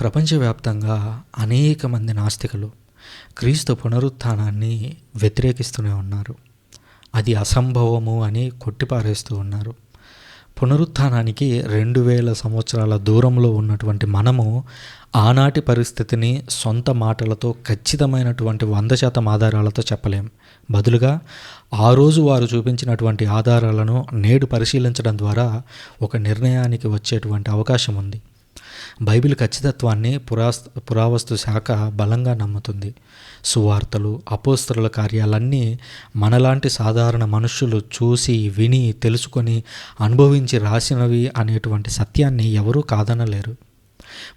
ప్రపంచవ్యాప్తంగా అనేక మంది నాస్తికులు క్రీస్తు పునరుత్థానాన్ని వ్యతిరేకిస్తూనే ఉన్నారు. అది అసంభవము అని కొట్టిపారేస్తూ ఉన్నారు. పునరుత్థానానికి రెండు వేల సంవత్సరాల దూరంలో ఉన్నటువంటి మనము ఆనాటి పరిస్థితిని సొంత మాటలతో ఖచ్చితమైనటువంటి వంద శాతం ఆధారాలతో చెప్పలేం. బదులుగా ఆ రోజు వారు చూపించినటువంటి ఆధారాలను నేడు పరిశీలించడం ద్వారా ఒక నిర్ణయానికి వచ్చేటువంటి అవకాశం ఉంది. బైబిల్ ఖచ్చితత్వాన్ని పురాస్ పురావస్తు శాఖ బలంగా నమ్ముతుంది. సువార్తలు అపోస్తరుల కార్యాలన్నీ మనలాంటి సాధారణ మనుషులు చూసి విని తెలుసుకొని అనుభవించి రాసినవి అనేటువంటి సత్యాన్ని ఎవరూ కాదనలేరు.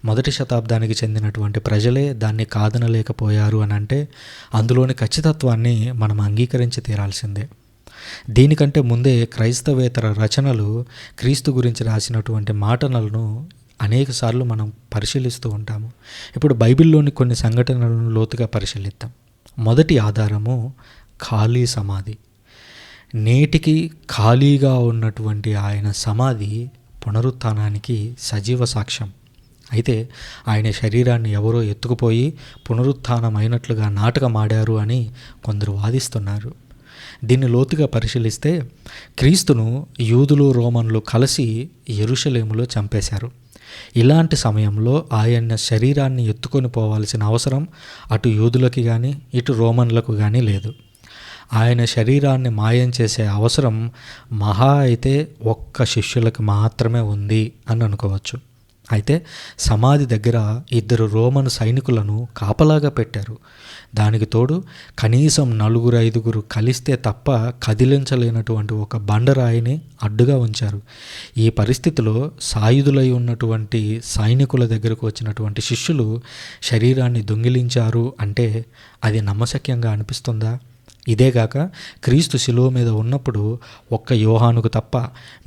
మొదటి శతాబ్దానికి చెందినటువంటి ప్రజలే దాన్ని కాదనలేకపోయారు అని అంటే అందులోని ఖచ్చితత్వాన్ని మనం అంగీకరించి తీరాల్సిందే. దీనికంటే ముందే క్రైస్తవేతర రచనలు క్రీస్తు గురించి రాసినటువంటి మాటలను అనేక సార్లు మనం పరిశీలిస్తూ ఉంటాము. ఇప్పుడు బైబిల్లోని కొన్ని సంఘటనలను లోతుగా పరిశీలిద్దాం. మొదటి ఆధారము ఖాళీ సమాధి. నేటికి ఖాళీగా ఉన్నటువంటి ఆయన సమాధి పునరుత్థానానికి సజీవ సాక్ష్యం. అయితే ఆయన శరీరాన్ని ఎవరో ఎత్తుకుపోయి పునరుత్థానమైనట్లుగా అయినట్లుగా నాటకం ఆడారు అని కొందరు వాదిస్తున్నారు. దీన్ని లోతుగా పరిశీలిస్తే క్రీస్తును యూదులు రోమన్లు కలిసి ఎరుషలేములో చంపేశారు. ఇలాంటి సమయంలో ఆయన శరీరాన్ని ఎత్తుకొని పోవాల్సిన అవసరం అటు యూదులకి కానీ ఇటు రోమన్లకు కానీ లేదు. ఆయన శరీరాన్ని మాయం చేసే అవసరం మహా అయితే ఒక్క శిష్యులకు మాత్రమే ఉంది అని అనుకోవచ్చు. అయితే సమాధి దగ్గర ఇద్దరు రోమన్ సైనికులను కాపలాగా పెట్టారు. దానికి తోడు కనీసం నలుగురు ఐదుగురు కలిస్తే తప్ప కదిలించలేనటువంటి ఒక బండరాయిని అడ్డుగా ఉంచారు. ఈ పరిస్థితిలో సాయుధులై ఉన్నటువంటి సైనికుల దగ్గరకు వచ్చినటువంటి శిష్యులు శరీరాన్ని దొంగిలించారు అంటే అది నమ్మశక్యంగా అనిపిస్తుందా? ఇదేగాక క్రీస్తు శిలువ మీద ఉన్నప్పుడు ఒక్క యోహానుకు తప్ప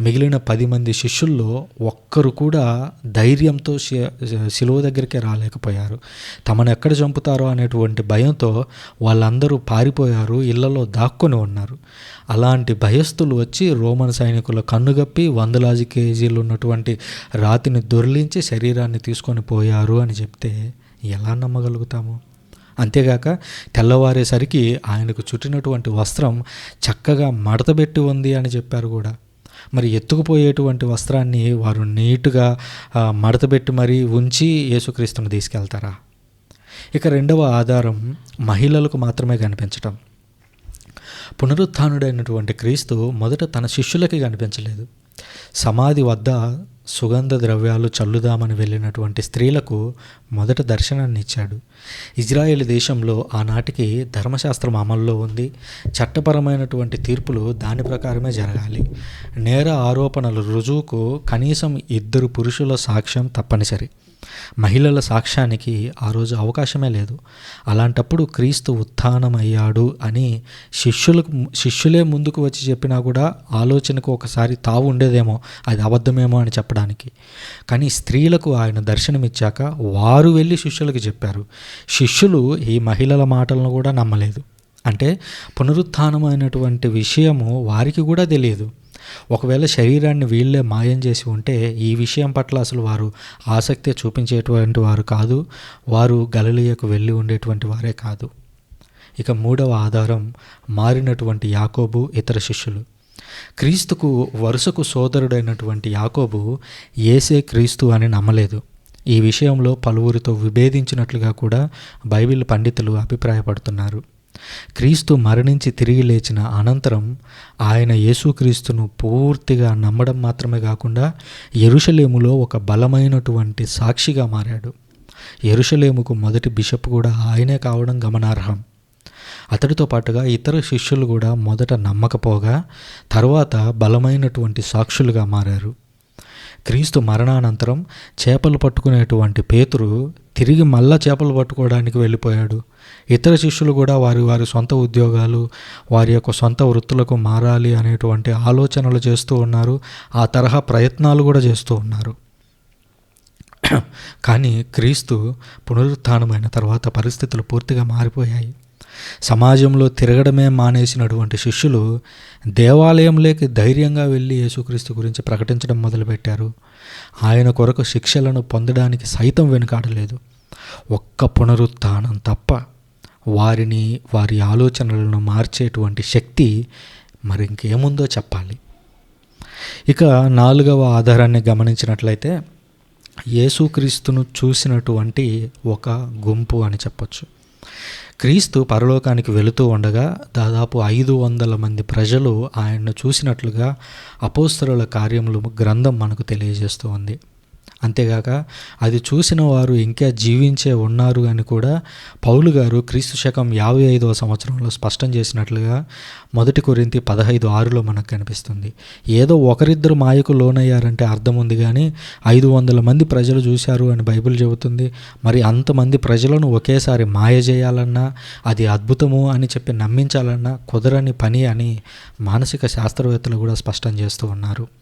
మిగిలిన పది మంది శిష్యుల్లో ఒక్కరు కూడా ధైర్యంతో శిలువ దగ్గరికి రాలేకపోయారు. తమను ఎక్కడ చంపుతారో అనేటువంటి భయంతో వాళ్ళందరూ పారిపోయారు ఇళ్ళలో దాక్కుని ఉన్నారు. అలాంటి భయస్థులు వచ్చి రోమన్ సైనికుల కన్నుగప్పి వందలాది కేజీలు ఉన్నటువంటి రాతిని దొర్లించి శరీరాన్ని తీసుకొని పోయారు అని చెప్తే ఎలా నమ్మగలుగుతాము? అంతేగాక తెల్లవారేసరికి ఆయనకు చుట్టినటువంటి వస్త్రం చక్కగా మడతబెట్టి ఉంది అని చెప్పారు కూడా. మరి ఎత్తుకుపోయేటువంటి వస్త్రాన్ని వారు నీటుగా మడతబెట్టి మరీ ఉంచి యేసుక్రీస్తును తీసుకెళ్తారా? ఇక రెండవ ఆధారం మహిళలకు మాత్రమే కనిపించటం. పునరుత్డైనటువంటి క్రీస్తు మొదట తన శిష్యులకి కనిపించలేదు. సమాధి వద్ద సుగంధ ద్రవ్యాలు చల్లుదామని వెళ్ళినటువంటి స్త్రీలకు మొదట దర్శనాన్ని ఇచ్చాడు ఇజ్రాయెల్ దేశంలో ఆనాటికి ధర్మశాస్త్రం అమల్లో ఉంది. చట్టపరమైనటువంటి తీర్పులు దాని ప్రకారమే జరగాలి. నేర ఆరోపణల రుజువుకు కనీసం ఇద్దరు పురుషుల సాక్ష్యం తప్పనిసరి. మహిళల సాక్ష్యానికి ఆ రోజు అవకాశమే లేదు. అలాంటప్పుడు క్రీస్తు ఉత్థానమయ్యాడు అని శిష్యులకు శిష్యులే ముందుకు వచ్చి చెప్పినా కూడా ఆలోచనకు ఒకసారి తావు ఉండేదేమో అది అబద్ధమేమో అని చెప్పడానికి. కానీ స్త్రీలకు ఆయన దర్శనమిచ్చాక వారు వెళ్ళి శిష్యులకు చెప్పారు. శిష్యులు ఈ మహిళల మాటలను కూడా నమ్మలేదు. అంటే పునరుత్థానమైనటువంటి విషయము వారికి కూడా తెలియదు. ఒకవేళ శరీరాన్ని వీళ్ళే మాయం చేసి ఉంటే ఈ విషయం పట్ల అసలు వారు ఆసక్తి చూపించేటువంటి వారు కాదు వారు గలలియకు వెళ్ళి ఉండేటువంటి వారే కాదు. ఇక మూడవ ఆధారం మారినటువంటి యాకోబు ఇతర శిష్యులు. క్రీస్తుకు వరుసకు సోదరుడైనటువంటి యాకోబు ఏసే క్రీస్తు అని నమ్మలేదు. ఈ విషయంలో పలువురితో విభేదించినట్లుగా కూడా బైబిల్ పండితులు అభిప్రాయపడుతున్నారు. క్రీస్తు మరణించి తిరిగి లేచిన అనంతరం ఆయన యేసుక్రీస్తును పూర్తిగా నమ్మడం మాత్రమే కాకుండా ఎరుషలేములో ఒక బలమైనటువంటి సాక్షిగా మారాడు. ఎరుషలేముకు మొదటి బిషప్ కూడా ఆయనే కావడం గమనార్హం. అతడితో పాటుగా ఇతర శిష్యులు కూడా మొదట నమ్మకపోగా తర్వాత బలమైనటువంటి సాక్షులుగా మారారు. క్రీస్తు మరణానంతరం చేపలు పట్టుకునేటువంటి పేతురు తిరిగి మళ్ళా చేపలు పట్టుకోవడానికి వెళ్ళిపోయాడు. ఇతర శిష్యులు కూడా వారి వారి సొంత ఉద్యోగాలు వారి యొక్క సొంత వృత్తులకు మారాలి అనేటువంటి ఆలోచనలు చేస్తూ ఉన్నారు. ఆ తరహా ప్రయత్నాలు కూడా చేస్తూ ఉన్నారు. కానీ క్రీస్తు పునరుత్థానమైన తర్వాత పరిస్థితులు పూర్తిగా మారిపోయాయి. సమాజంలో తిరగడమే మానేసినటువంటి శిష్యులు దేవాలయంలోకి ధైర్యంగా వెళ్ళి యేసుక్రీస్తు గురించి ప్రకటించడం మొదలుపెట్టారు. ఆయన కొరకు శిక్షలను పొందడానికి సైతం వెనుకాడలేదు. ఒక్క పునరుత్థానం తప్ప వారిని వారి ఆలోచనలను మార్చేటువంటి శక్తి మరి ఇంకేముందో చెప్పాలి. ఇక నాలుగవ ఆధారాన్ని గమనించినట్లయితే యేసుక్రీస్తును చూసినటువంటి ఒక గుంపు అని చెప్పొచ్చు. క్రీస్తు పరలోకానికి వెళుతూ ఉండగా దాదాపు ఐదు వందల మంది ప్రజలు ఆయన్ను చూసినట్లుగా అపోస్తరుల కార్యములు గ్రంథం మనకు తెలియజేస్తూ ఉంది. అంతేగాక అది చూసిన వారు ఇంకా జీవించే ఉన్నారు అని కూడా పౌలు గారు క్రీస్తు శకం యాభై ఐదవ సంవత్సరంలో స్పష్టం చేసినట్లుగా మొదటి కొరింతి పదహైదు ఆరులో మనకు కనిపిస్తుంది. ఏదో ఒకరిద్దరు మాయకు లోనయ్యారంటే అర్థం ఉంది కానీ ఐదు వందల మంది ప్రజలు చూశారు అని బైబిల్ చెబుతుంది. మరి అంతమంది ప్రజలను ఒకేసారి మాయ చేయాలన్నా అది అద్భుతము అని చెప్పి నమ్మించాలన్నా కుదరని పని అని మానసిక శాస్త్రవేత్తలు కూడా స్పష్టం చేస్తూ ఉన్నారు.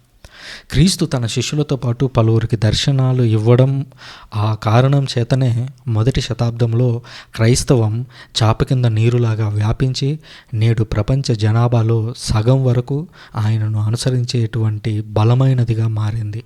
క్రీస్తు తన శిష్యులతో పాటు పలువురికి దర్శనాలు ఇవ్వడం ఆ కారణం చేతనే మొదటి శతాబ్దంలో క్రైస్తవం చాప కింద నీరులాగా వ్యాపించి నేడు ప్రపంచ జనాభాలో సగం వరకు ఆయనను అనుసరించేటువంటి బలమైనదిగా మారింది.